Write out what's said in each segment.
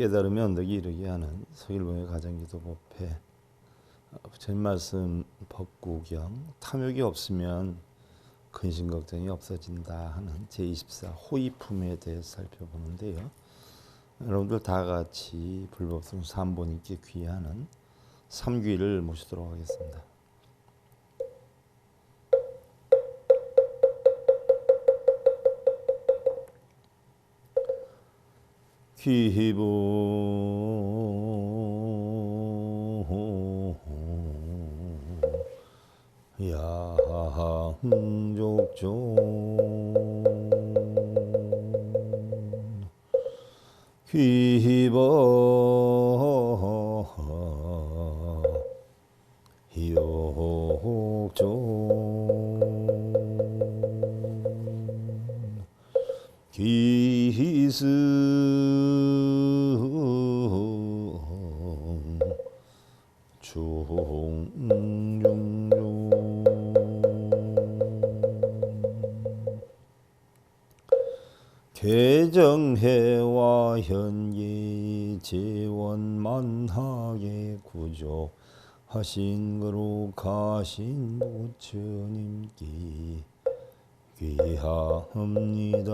깨달음의 언덕이 이르게 하는 서일봉의 가정기도 법회 제 말씀 법구경 탐욕이 없으면 근심 걱정이 없어진다 하는 제24 호의품에 대해 살펴보는데요. 여러분들 다 같이 불법성 삼보님께 귀하는 삼귀를 모시도록 하겠습니다. 귀보 양족존 귀보 욕존 기승 구조 하신 거로 가신 부처님께 귀하합니다.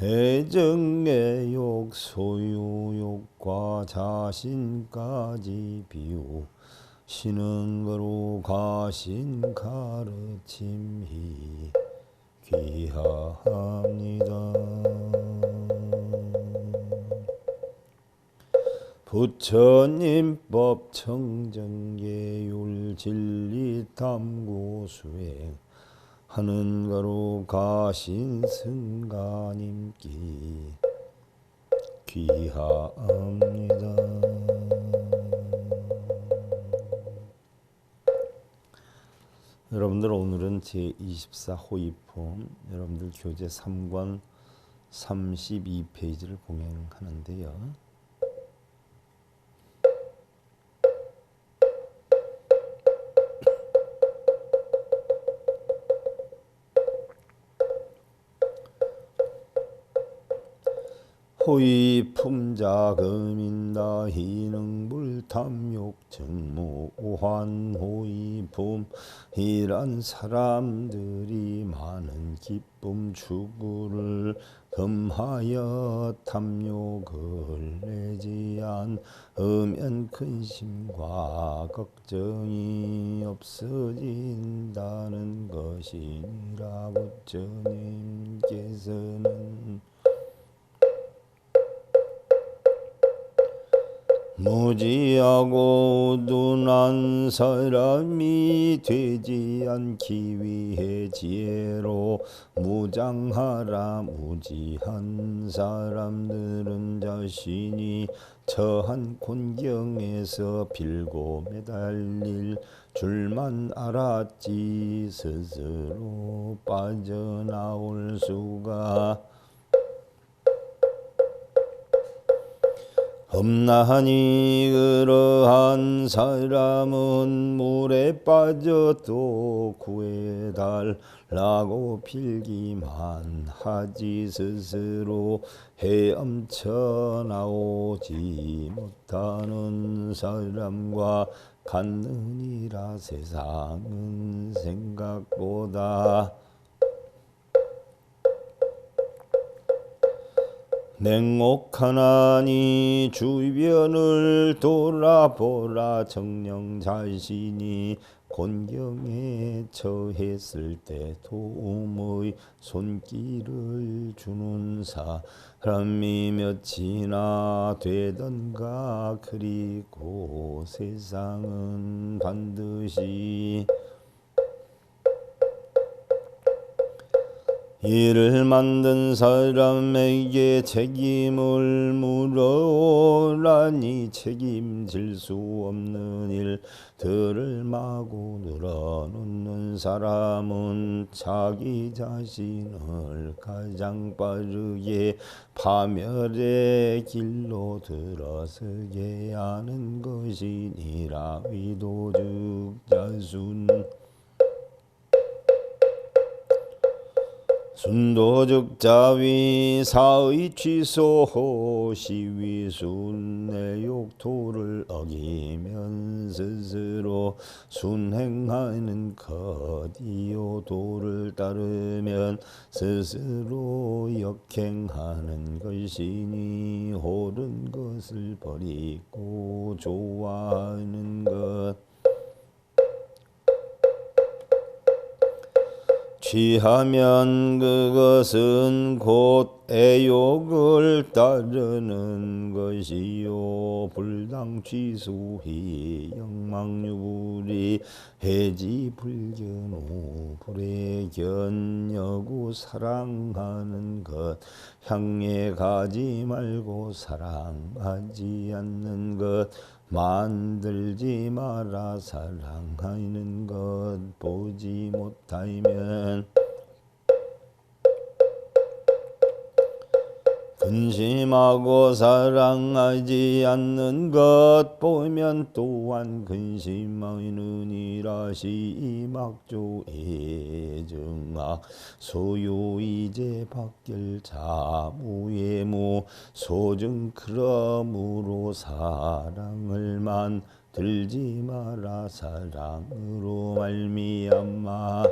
해정의 욕 소유욕과 자신까지 비우시는 거로 가신 가르침이 귀하합니다. 부처님 법 청정계율 진리 탐구 수행 하는 거로 가신 승가님께 귀하합니다. 여러분들 오늘은 제24 호의품 여러분들 교재 3권 32페이지를 봉행하는데요. 호의 품자 금인다. 희능불 탐욕 정무 오한 호의 품이란 사람들이 많은 기쁨 추구를 금하여 탐욕을 내지 않으면 근심과 걱정이 없어진다는 것이니라. 부처님께서는 무지하고 둔한 사람이 되지 않기 위해 지혜로 무장하라. 무지한 사람들은 자신이 처한 곤경에서 빌고 매달릴 줄만 알았지. 스스로 빠져나올 수가 없나하니 그러한 사람은 물에 빠져도 구해달라고 빌기만 하지 스스로 헤엄쳐 나오지 못하는 사람과 같느니라 세상은 생각보다 냉혹하나니 주변을 돌아보라. 정령 자신이 곤경에 처했을 때 도움의 손길을 주는 사람이 몇이나 되던가. 그리고 세상은 반드시 이를 만든 사람에게 책임을 물어라니 책임질 수 없는 일들을 마구 늘어놓는 사람은 자기 자신을 가장 빠르게 파멸의 길로 들어서게 하는 것이니라. 위도즉 자순 순도적 자위 사의 취소 시위 순내 욕토를 어기면 스스로 순행하는 것이요. 도를 따르면 스스로 역행하는 것이니 옳은 것을 버리고 좋아하는 것 취하면 그것은 곧 애욕을 따르는 것이요. 불당 취수히 영망유불이 해지 불견오 불에 견여구 사랑하는 것 향해 가지 말고 사랑하지 않는 것 만들지 마라 사랑하는 것 보지 못하면 근심하고 사랑하지 않는 것 보면 또한 근심하느니라 시막조의 증악 소유이제 박결자 무예무 소증 그러므로 사랑을 만 들지 마라 사랑으로 말미암아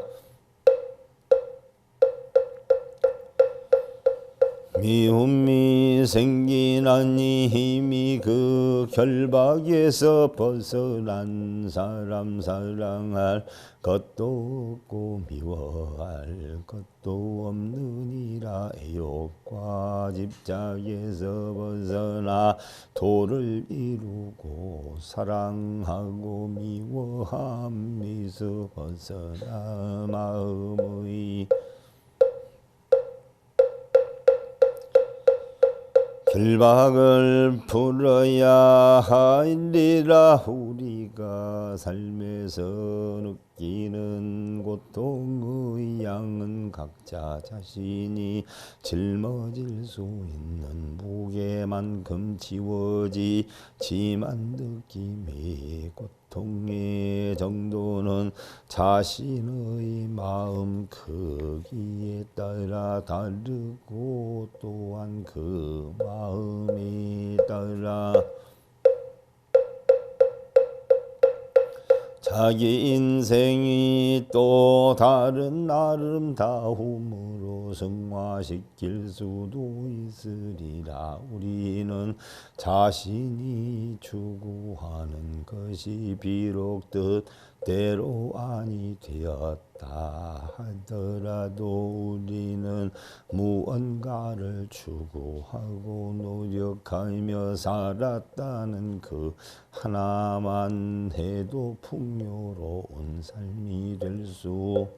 미움이 생기나니 힘이 그 결박에서 벗어난 사람 사랑할 것도 없고 미워할 것도 없느니라 애욕과 집착에서 벗어나 도를 이루고 사랑하고 미워함에서 벗어나 마음의 결박을 풀어야 하리라 우리가 삶에서 느끼는 고통의 양은 각자 자신이 짊어질 수 있는 무게만큼 지워지지만 느낌의 고통 의 정도는 자신의 마음 크기에 따라 다르고 또한 그 마음에 따라 자기 인생이 또 다른 아름다움으로 승화시킬 수도 있으리라. 우리는 자신이 추구하는 것이 비록 뜻 대로 아니 되었다 하더라도 우리는 무언가를 추구하고 노력하며 살았다는 그 하나만 해도 풍요로운 삶이 될수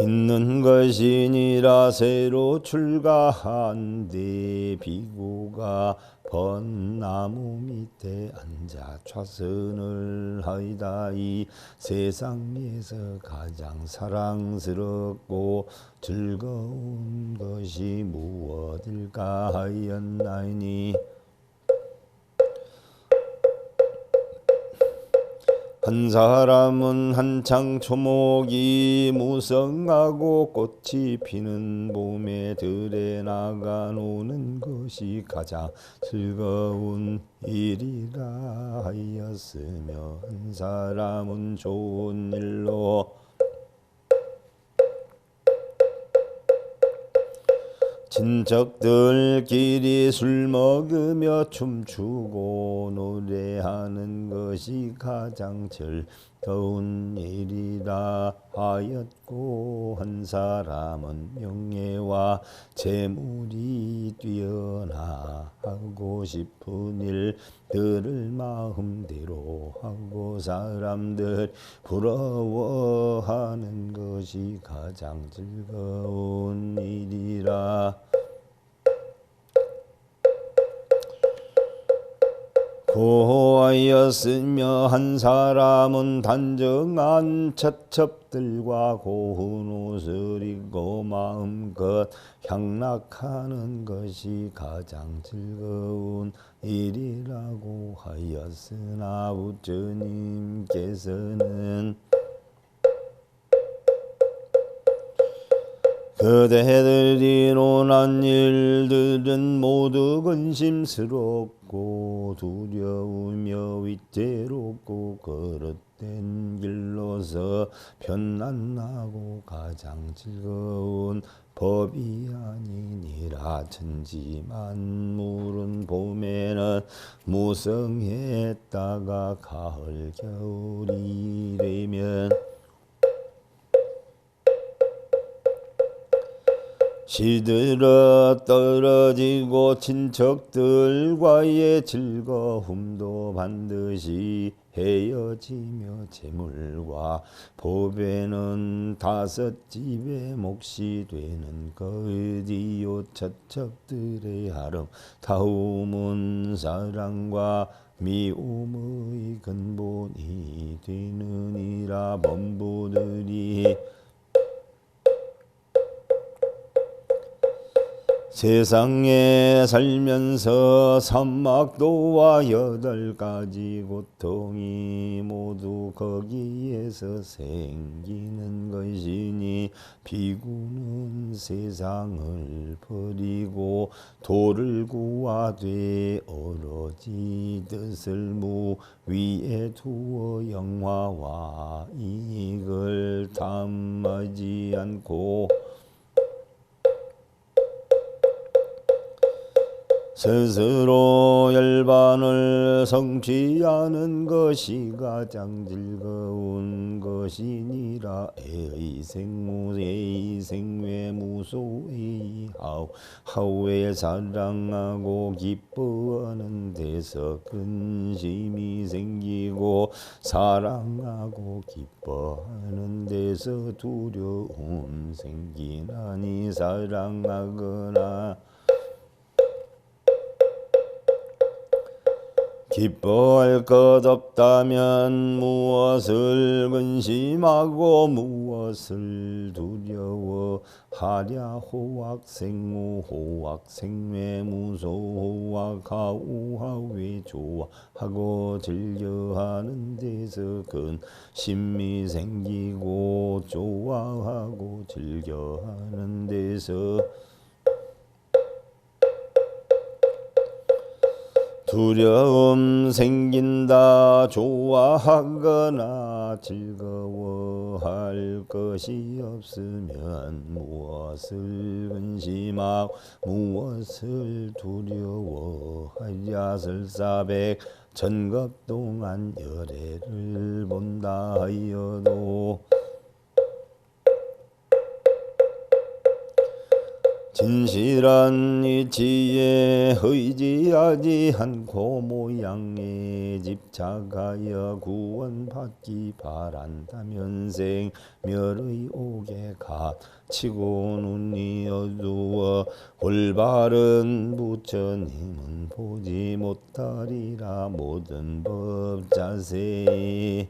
있는 것이니라 새로 출가한 뒤 비구가 번나무 밑에 앉아 좌선을 하이다. 이 세상에서 가장 사랑스럽고 즐거운 것이 무엇일까 하였나니 한 사람은 한창 초목이 무성하고 꽃이 피는 봄에 들에 나가 노는 것이 가장 즐거운 일이라 하였으며 한 사람은 좋은 일로 친척들끼리 술 먹으며 춤추고 노래하는 것이 가장 즐거운 일이라 하였고 한 사람은 명예와 재물이 뛰어나 하고 싶은 일들을 마음대로 하고 사람들 부러워하는 것이 가장 즐거운 일이라 고하였으며 한 사람은 단정한 처첩들과 고운 옷을 입고 마음껏 향락하는 것이 가장 즐거운 일이라고 하였으나 부처님께서는 그대들이 논한 일들은 모두 근심스럽고 두려우며 위태롭고 그릇된 길로서 편안하고 가장 즐거운 법이 아니니라. 천지 만물은 봄에는 무성했다가 가을 겨울이 되면 시들어 떨어지고 친척들과의 즐거움도 반드시 헤어지며 재물과 보배는 다섯 집의 몫이 되는 거지요. 처척들의 아름다움은 사랑과 미움의 근본이 되느니라. 범부들이 세상에 살면서 삼막도와 여덟 가지 고통이 모두 거기에서 생기는 것이니 비구는 세상을 버리고 도를 구하되 오로지 뜻을 무 위에 두어 영화와 이익을 탐하지 않고 스스로 열반을 성취하는 것이 가장 즐거운 것이니라. 에이 생무 에이 생외 무소 에이 하우 하우에 사랑하고 기뻐하는 데서 근심이 생기고 사랑하고 기뻐하는 데서 두려움 생기나니 사랑하거나 기뻐할 것 없다면 무엇을 근심하고 무엇을 두려워하랴? 호학생무 호학생매무소 호학하우하외 좋아하고 즐겨하는 데서 근심이 생기고 좋아하고 즐겨하는 데서 두려움 생긴다. 좋아하거나 즐거워할 것이 없으면 무엇을 근심하고 무엇을 두려워하랴. 설사백 전급 동안 열애를 본다 하여도 진실한 이치에 의지하지 않고 모양에 집착하여 구원받기 바란다면 생멸의 옥에 갇히고 눈이 어두워 올바른 부처님은 보지 못하리라. 모든 법 자세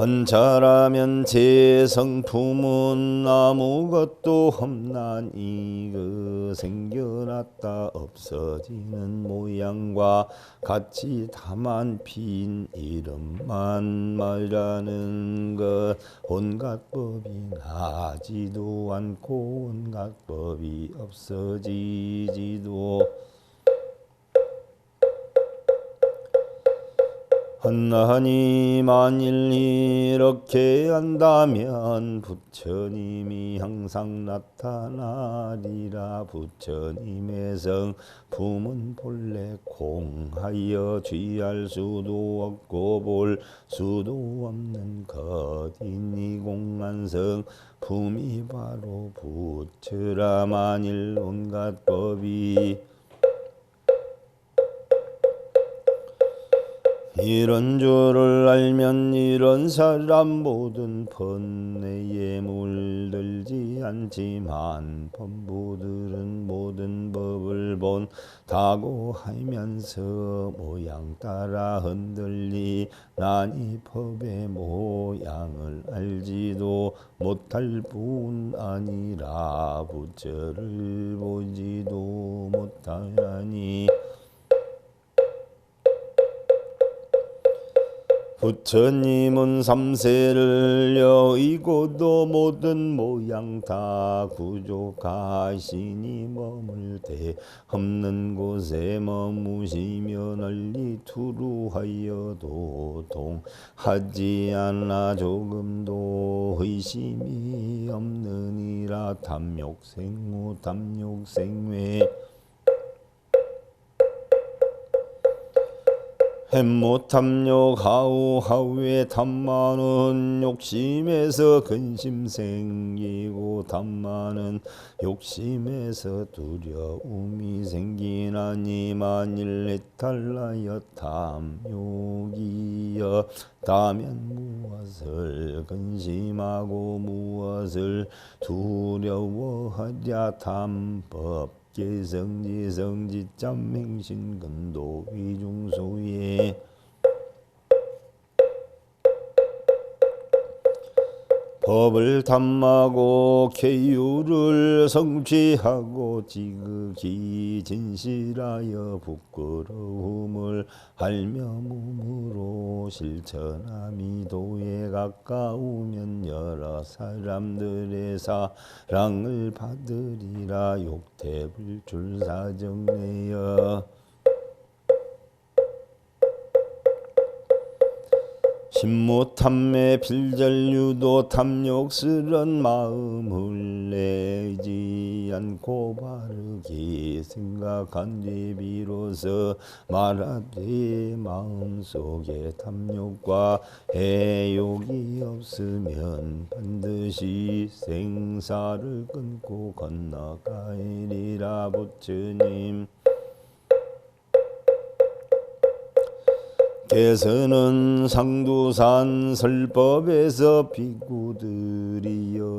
헌차라면 제 성품은 아무것도 없나니 그 생겨났다 없어지는 모양과 같이 다만 빈 이름만 말하는 것. 온갖 법이 나지도 않고 온갖 법이 없어지지도 하나님 만일 이렇게 한다면 부처님이 항상 나타나리라. 부처님의 성 품은 본래 공하여 취할 수도 없고 볼 수도 없는 것이니 공한 성품이 바로 부처라. 만일 온갖 법이 이런 줄을 알면 이런 사람 모든 번뇌에 물들지 않지만 범부들은 모든 법을 본다고 하면서 모양 따라 흔들리 나니 법의 모양을 알지도 못할 뿐 아니라 부처를 보지도 못하니 부처님은 삼세를 여의고도 모든 모양 다 구족하시니 머물 데 없는 곳에 머무시며 널리 투루하여도 동하지 않아 조금도 의심이 없느니라. 탐욕생후 탐욕생외 햄모탐욕 하우 하우의 탐만은 욕심에서 근심 생기고 탐만은 욕심에서 두려움이 생기나니 만일 해탈라여 탐욕이여 다면 무엇을 근심하고 무엇을 두려워하랴 탐법 개성지 성지 짬맹신 근도 위중소에 법을 탐하고 계율을 성취하고 지극히 진실하여 부끄러움을 알며 몸으로 실천함이 도에 가까우면 여러 사람들의 사랑을 받으리라. 욕태불출 사정내여 신무탐매 필전류도 탐욕스런 마음을 내지 않고 바르게 생각한 뒤 비로소 말하되 마음속에 탐욕과 해욕이 없으면 반드시 생사를 끊고 건너가리라 부처님 개선은 상두산 설법에서 비구들이여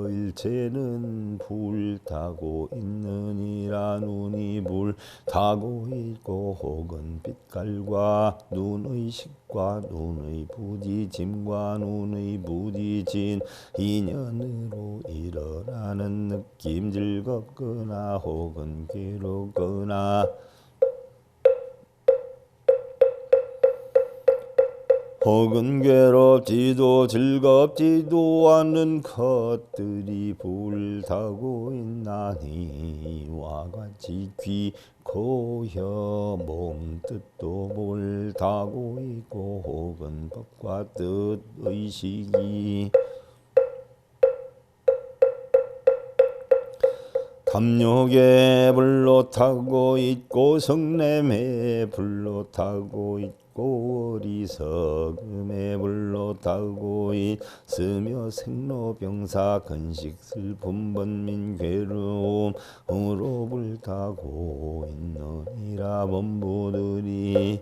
일체는 불타고 있느니라 눈이 불타고 있고 혹은 빛깔과 눈의 식과 눈의 부딪힘과 눈의 부딪힌 인연으로 일어나는 느낌 즐겁거나 혹은 괴롭거나 혹은 괴롭지도 즐겁지도 않는 것들이 불타고 있나니 와 같이 귀, 코, 혀, 몸 뜻도 불타고 있고 혹은 법과 뜻, 의식이 탐욕에 불로 타고 있고 성냄에 불로 타고 있고 어리석음에 불로 타고 있으며 생로병사 근식 슬픔 번민 괴로움으로 불타고 있느니라 범부들이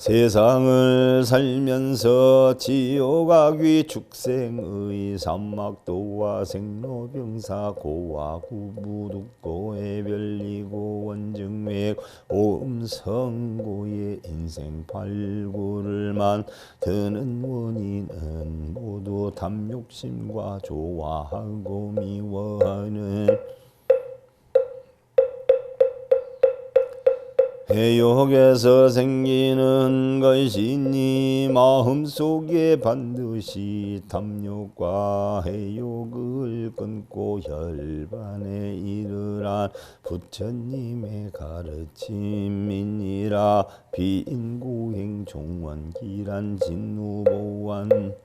세상을 살면서 지옥악귀 축생의 삼막도와 생로병사 고와 구부둑고 해별리고 원증맥 오음성고의 인생 발구를 만드는 원인은 모두 탐욕심과 좋아하고 미워하는 해욕에서 생기는 것이니 마음속에 반드시 탐욕과 해욕을 끊고 혈반에 이르란 부처님의 가르침이니라. 비인구행 종원기란 진우보완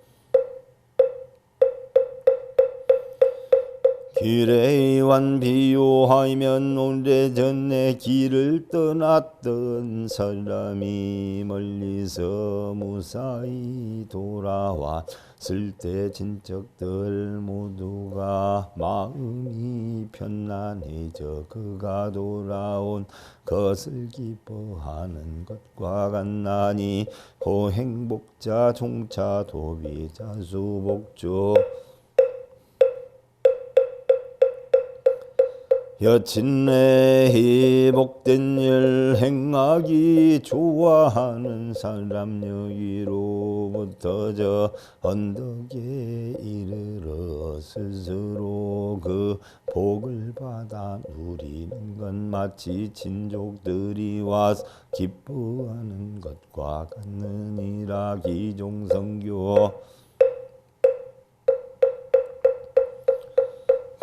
길에완 비유하면 오래전에 길을 떠났던 사람이 멀리서 무사히 돌아왔을 때 친척들 모두가 마음이 편안해져 그가 돌아온 것을 기뻐하는 것과 같나니 호행복자 종차 도비자 수복조 여친내 희복된 일 행하기 좋아하는 사람 여기로부터 저 언덕에 이르러 스스로 그 복을 받아 누리는 건 마치 친족들이 와서 기뻐하는 것과 같느니라. 기종성교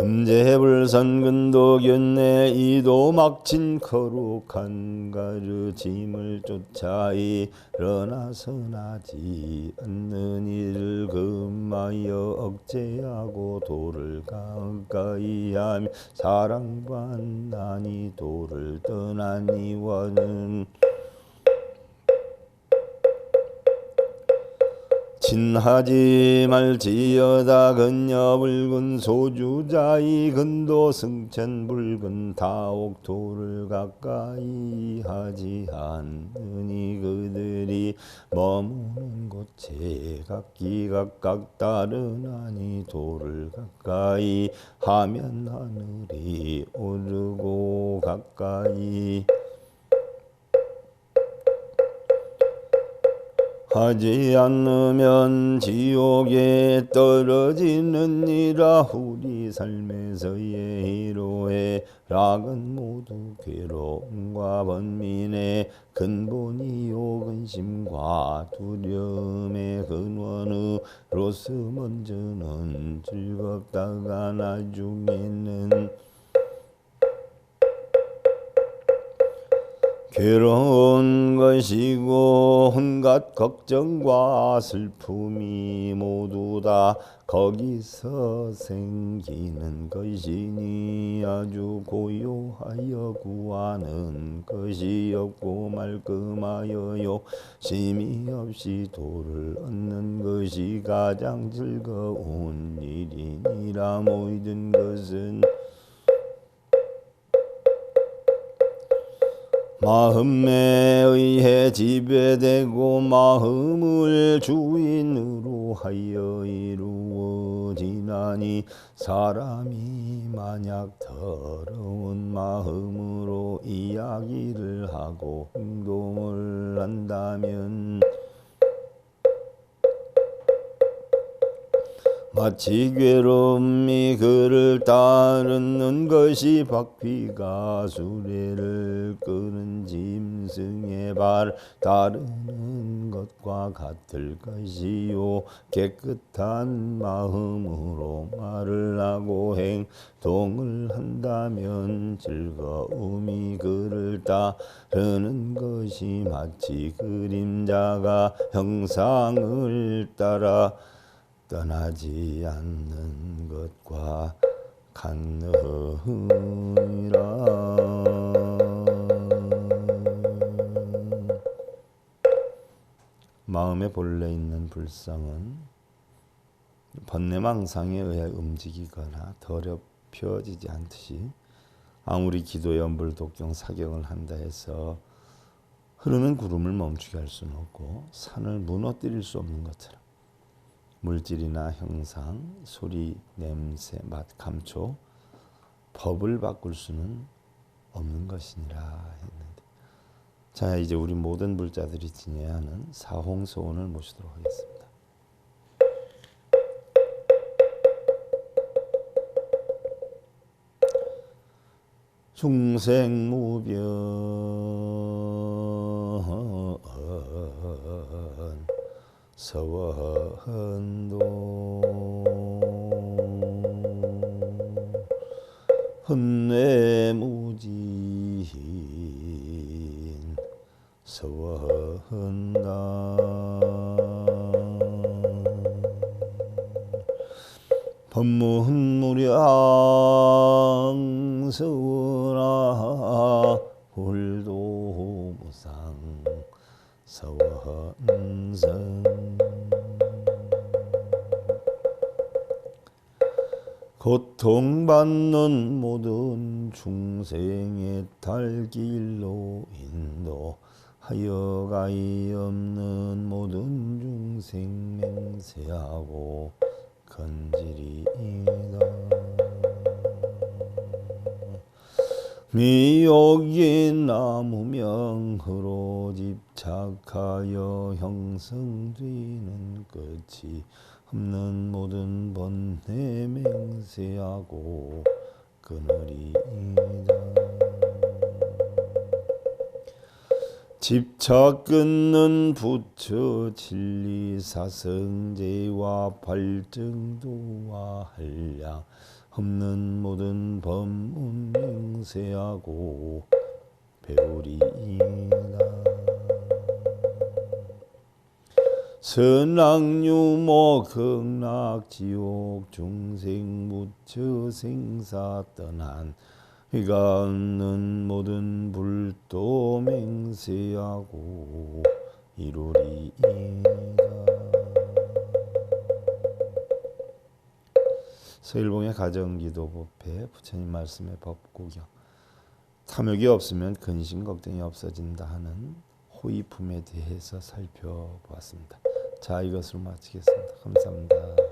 금제불선 근도견내 이도 막친 거룩한 가르 짐을 쫓아 일어나서나지 않는 이를 금하여 억제하고 도를 가까이 하며 사랑받나니 도를 떠나니와는 친하지 말지어다. 근여 붉은 소주자이 근도 승천 붉은 다옥도를 가까이 하지 않으니 그들이 머무는 곳에 각기 각각 따르나니 도를 가까이 하면 하늘이 오르고 가까이 하지 않으면 지옥에 떨어지느니라 우리 삶에서의 희로의 락은 모두 괴로움과 번민의 근본이요 근심과 두려움의 근원으로서 먼저는 즐겁다가 나중에는 괴로운 것이고 온갖 걱정과 슬픔이 모두 다 거기서 생기는 것이니 아주 고요하여 구하는 것이 없고 말끔하여요. 심이 없이 도를 얻는 것이 가장 즐거운 일이니라 모든 것은 마음에 의해 지배되고 마음을 주인으로 하여 이루어지나니 사람이 만약 더러운 마음으로 이야기를 하고 행동을 한다면 마치 괴로움이 그를 따르는 것이 박피가 수레를 끄는 짐승의 발 따르는 것과 같을 것이요. 깨끗한 마음으로 말을 하고 행동을 한다면 즐거움이 그를 따르는 것이 마치 그림자가 형상을 따라 떠나지 않는 것과 같느니라. 마음의 본래 있는 불성은 번뇌망상에 의해 움직이거나 더럽혀지지 않듯이 아무리 기도 연불 독경 사경을 한다 해서 흐르는 구름을 멈추게 할 수는 없고 산을 무너뜨릴 수 없는 것처럼 물질이나 형상, 소리, 냄새, 맛, 감초, 법을 바꿀 수는 없는 것이니라 했는데 자 이제 우리 모든 불자들이 지녀야 하는 사홍소원을 모시도록 하겠습니다. 중생무변 서원도 헌뇌무진 서원다 법문무량 서원아 홀도 무상 서원성 고통받는 모든 중생의 달길로 인도하여 가히 없는 모든 중생 맹세하고 건지리이다. 미혹이 나무명으로 집착하여 형성되는 끝이 없는 모든 번뇌 맹세하고 그늘이다. 집차 끊는 부처 진리 사성제와 발정도와 한량 없는 모든 법문 맹세하고 배우리이다. 선악유모 극락지옥 중생 무처 생사 떠난 이가 없는 모든 불도 맹세하고 이루리이다. 서일봉의 가정기도 법회 부처님 말씀의 법구경 탐욕이 없으면 근심 걱정이 없어진다 하는 호의품에 대해서 살펴보았습니다. 자 이것으로 마치겠습니다. 감사합니다.